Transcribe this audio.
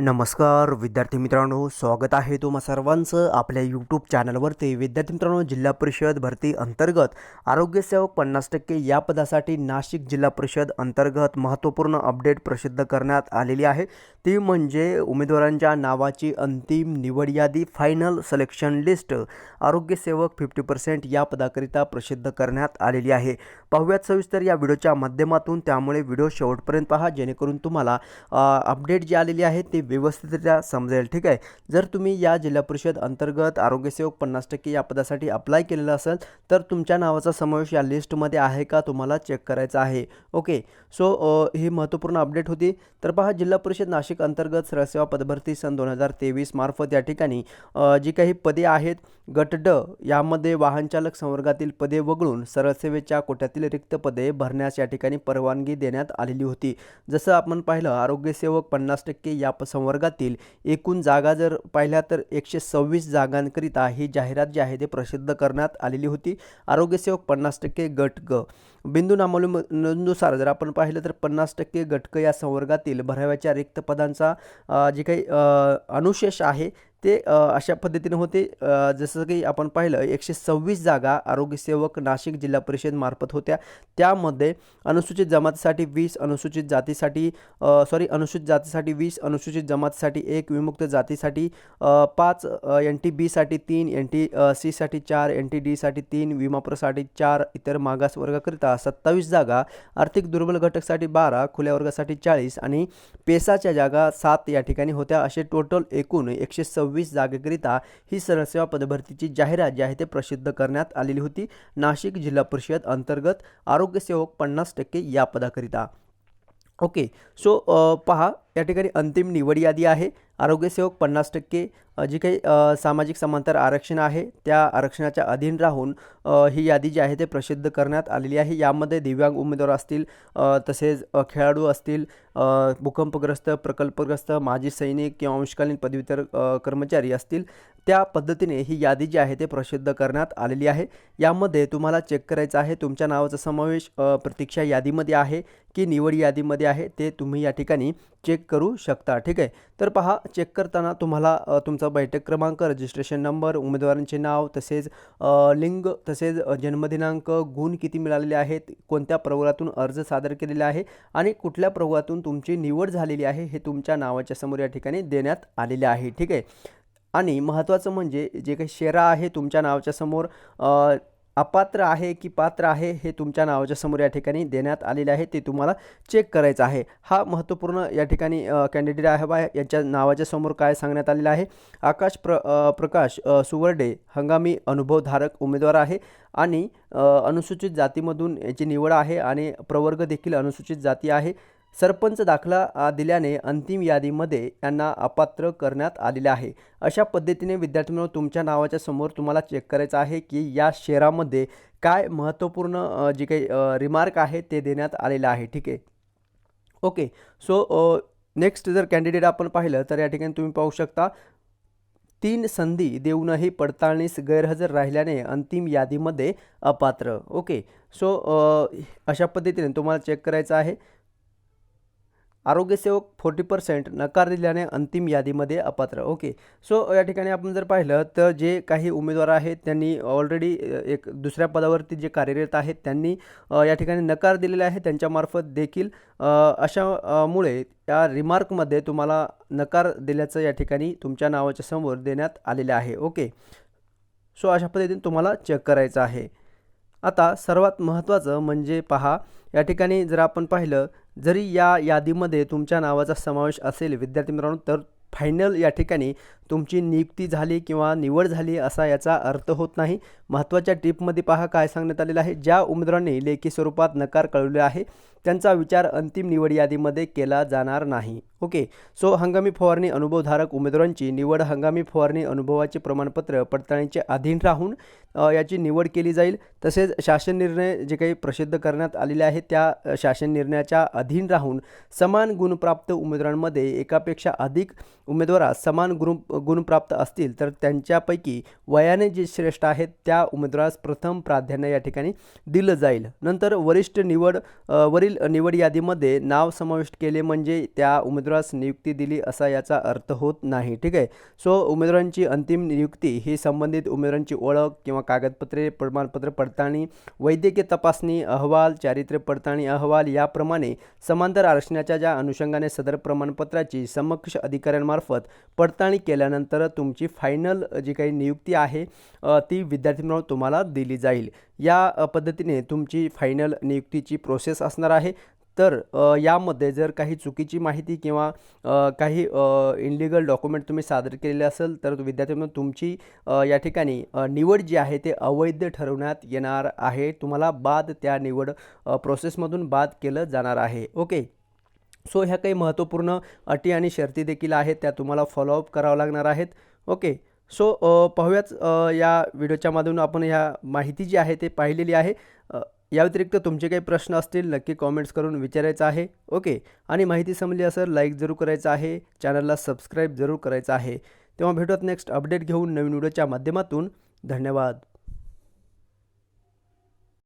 नमस्कार विद्यार्थी मित्रांनो स्वागत आहे तुम्हा सर्वांचं आपल्या यूट्यूब चॅनलवरती विद्यार्थी मित्रांनो जिल्हा परिषद भरती अंतर्गत आरोग्यसेवक पन्नास टक्के या पदासाठी नाशिक जिल्हा परिषद अंतर्गत महत्त्वपूर्ण अपडेट प्रसिद्ध करण्यात आलेली आहे. ती म्हणजे उमेदवारांच्या नावाची अंतिम निवड यादी फायनल सिलेक्शन लिस्ट आरोग्यसेवक फिफ्टी पर्सेंट या पदाकरिता प्रसिद्ध करण्यात आलेली आहे. पाहूयात सविस्तर या व्हिडिओच्या माध्यमातून त्यामुळे व्हिडिओ शेवटपर्यंत पहा जेणेकरून तुम्हाला अपडेट जी आलेली आहे ती व्यवस्थितरित्या समजेल ठीक आहे? जर तुम्ही या जिल्हा परिषद अंतर्गत आरोग्यसेवक पन्नास टक्के या पदासाठी अप्लाय केलेलं असेल तर तुमच्या नावाचा समावेश या लिस्टमध्ये आहे का? तुम्हाला चेक करायचा आहे. ओके सो ही महत्त्वपूर्ण अपडेट होती. तर पहा जिल्हा परिषद नाशिक अंतर्गत सरसेवा पदभरती सन दोन हजार तेवीस मार्फत या ठिकाणी जी काही पदे आहेत गट ड यामध्ये वाहनचालक संवर्गातील पदे वगळून सरसेवेच्या कोट्यातील रिक्त पदे भरण्यास या ठिकाणी परवानगी देण्यात आलेली होती. जसं आपण पाहिलं आरोग्यसेवक पन्नास टक्के या संवर्गातील एकूण जागा जर पाहिल्या तर एकशे सव्वीस जागांकरिता ही जाहिरात जी आहे ते प्रसिद्ध करण्यात आलेली होती. आरोग्यसेवक पन्नास टक्के गट ग. बिंदू नामावलीनुसार जर आपण पाहिलं तर पन्नास टक्के गटक या संवर्गातील भराव्याच्या रिक्त पदांचा जे काही अनुशेष आहे ते अशा पद्धतीने होते. जसं की आपण पाहिलं एकशे सव्वीस जागा आरोग्यसेवक नाशिक जिल्हा परिषदमार्फत होत्या. त्यामध्ये अनुसूचित जमातीसाठी वीस अनुसूचित जातीसाठी सॉरी अनुसूचित जातीसाठी वीस अनुसूचित जमातीसाठी एक विमुक्त जातीसाठी पाच एन टी बीसाठी तीन एन टी सीसाठी चार एन टी डीसाठी तीन विमाप्रसाठी चार इतर मागास वर्गाकरिता सत्तावीस जागा आर्थिक दुर्बल घटकसाठी बारा खुल्या वर्गासाठी चाळीस आणि पेसाच्या जागा सात या ठिकाणी होत्या. असे टोटल एकूण एकशे सव्वीस जागेकरिता ही सरसेवा पदभरतीची जाहिरात जी आहे ते प्रसिद्ध करण्यात आलेली होती. नाशिक जिल्हा परिषद अंतर्गत आरोग्यसेवक पन्नास टक्के या पदाकरिता. ओके सो पहा या ठिकाणी अंतिम निवड यादी आहे. आरोग्यसेवक पन्नास टक्के जी काही सामाजिक समांतर आरक्षण आहे त्या आरक्षणाच्या अधीन राहून ही यादी जी आहे ते प्रसिद्ध करण्यात आलेली आहे. यामध्ये दिव्यांग उमेदवार असतील तसेच खेळाडू असतील भूकंपग्रस्त प्रकल्पग्रस्त माजी सैनिक किंवा अंशकालीन पदव्युत्तर कर्मचारी असतील त्या पद्धतीने ही यादी जी आहे ते प्रसिद्ध करण्यात आलेली आहे. यामध्ये तुम्हाला चेक करायचं आहे तुमच्या नावाचा समावेश प्रतीक्षा यादीमध्ये आहे की निवड यादीमध्ये आहे ते तुम्ही या ठिकाणी चेक करू शकता. ठीक आहे? तर पहा चेक करताना तुम्हाला तुमचा बैठक क्रमांक रजिस्ट्रेशन नंबर उमेदवारांचे नाव तसेच लिंग तसेच जन्मदिनांक गुण किती मिळालेले आहेत कोणत्या प्रवर्गातून अर्ज सादर केलेला आहे आणि कुठल्या प्रवर्गातून तुमची निवड झालेली आहे हे तुमच्या नावाच्या समोर या ठिकाणी देण्यात आलेले आहे. ठीक आहे? आणि महत्त्वाचं म्हणजे जे काही शेरा आहे तुमच्या नावाच्या समोर अपात्र आहे की पात्र आहे हे तुमच्या नावाच्या समोर या ठिकाणी देण्यात आलेले आहे. ते तुम्हाला चेक करायचं आहे. हा महत्त्वपूर्ण या ठिकाणी कॅन्डिडेट आहे बा यांच्या नावाच्या समोर काय सांगण्यात आलेलं आहे? आकाश प्र प्रकाश सुवर्डे हंगामी अनुभवधारक उमेदवार आहे आणि अनुसूचित जातीमधून याची निवड आहे आणि प्रवर्ग देखील अनुसूचित जाती आहे. सरपंच दाखला दिल्याने अंतिम यादीमध्ये यांना अपात्र करण्यात आलेले आहे. अशा पद्धतीने विद्यार्थ्यांनो तुमच्या नावाच्या समोर तुम्हाला चेक करायचं आहे की या शहरामध्ये काय महत्त्वपूर्ण जे काही रिमार्क आहे ते देण्यात आलेलं आहे. ठीक आहे? ओके. सो नेक्स्ट जर कॅन्डिडेट आपण पाहिलं तर या ठिकाणी तुम्ही पाहू शकता तीन संधी देऊनही पडताळणीस गैरहजर राहिल्याने अंतिम यादीमध्ये अपात्र. ओके. सो अशा पद्धतीने तुम्हाला चेक करायचं आहे. आरोग्यसेवक फोर्टी पर्सेंट नकार दिल्याने अंतिम यादीमध्ये अपात्र. ओके सो या ठिकाणी आपण जर पाहिलं तर जे काही उमेदवार आहेत त्यांनी ऑलरेडी एक दुसऱ्या पदावरती जे कार्यरत आहेत त्यांनी या ठिकाणी नकार दिलेला आहे त्यांच्यामार्फत देखील अशामुळे अशा मुळे या रिमार्कमध्ये तुम्हाला नकार दिल्याचं या ठिकाणी तुमच्या नावाच्या समोर देण्यात आलेलं आहे. ओके सो अशा पद्धतीने तुम्हाला चेक करायचं आहे. आता सर्वात महत्त्वाचं म्हणजे पहा या ठिकाणी जर आपण पाहिलं जरी या यादीमध्ये तुमच्या नावाचा समावेश असेल विद्यार्थी मित्रांनो तर फायनल या ठिकाणी तुमची नियुक्ती झाली किंवा निवड झाली असा याचा अर्थ होत नाही. महत्त्वाच्या टिपमध्ये पहा काय सांगण्यात आलेलं आहे. ज्या उमेदवारांनी लेखी स्वरूपात नकार कळवले आहे त्यांचा विचार अंतिम निवड यादीमध्ये केला जाणार नाही. ओके. सो हंगामी फवारणी अनुभवधारक उमेदवारांची निवड हंगामी फवारणी अनुभवाचे प्रमाणपत्र पडताळणीचे अधीन राहून याची निवड केली जाईल. तसेच शासन निर्णय जे काही प्रसिद्ध करण्यात आलेले आहेत त्या शासन निर्णयाच्या अधीन राहून समान गुणप्राप्त उमेदवारांमध्ये एकापेक्षा अधिक उमेदवारास समान गुण गुणप्राप्त असतील तर त्यांच्यापैकी वयाने जे श्रेष्ठ आहेत त्या उमेदवारास प्रथम प्राधान्य या ठिकाणी दिलं जाईल. नंतर वरिष्ठ निवड वरील निवड यादीमध्ये नाव समाविष्ट केले म्हणजे त्या उमेदवारास नियुक्ती दिली असा याचा अर्थ होत नाही. ठीक आहे? सो उमेदवारांची अंतिम नियुक्ती ही संबंधित उमेदवारांची ओळख किंवा कागदपत्रे प्रमाणपत्र पडताळणी वैद्यकीय तपासणी अहवाल चारित्र्य पडताळणी अहवाल याप्रमाणे समांतर आरक्षणाच्या ज्या अनुषंगाने सदर प्रमाणपत्राची समक्ष अधिकाऱ्यांमार्फत पडताळणी केल्या केल्यानंतर तुमची फायनल जी काही नियुक्ती आहे ती विद्यार्थी म्हणून तुम्हाला दिली जाईल. या पद्धतीने तुमची फायनल नियुक्तीची प्रोसेस असणार आहे. तर यामध्ये जर काही चुकीची माहिती किंवा काही इनलिगल डॉक्युमेंट तुम्ही सादर केलेले असेल तर विद्यार्थी म्हणून तुमची या ठिकाणी निवड जी आहे ते अवैध ठरवण्यात येणार आहे. तुम्हाला बाद त्या निवड प्रोसेसमधून बाद केलं जाणार आहे. ओके सो ह्या काही महत्त्वपूर्ण अटी आणि शर्ती देखील आहेत त्या तुम्हाला फॉलोअप करावं लागणार आहेत. ओके सो पाहूयाच या व्हिडिओच्या माध्यमातून आपण ह्या माहिती जी आहे ते पाहिलेली आहे. या व्यतिरिक्त तुमचे काही प्रश्न असतील नक्की कॉमेंट्स करून विचारायचं आहे. ओके आणि माहिती समजली असेल लाईक जरूर करायचं आहे. चॅनलला सबस्क्राईब जरूर करायचं आहे. तेव्हा भेटूयात नेक्स्ट अपडेट घेऊन नवीन व्हिडिओच्या माध्यमातून. धन्यवाद.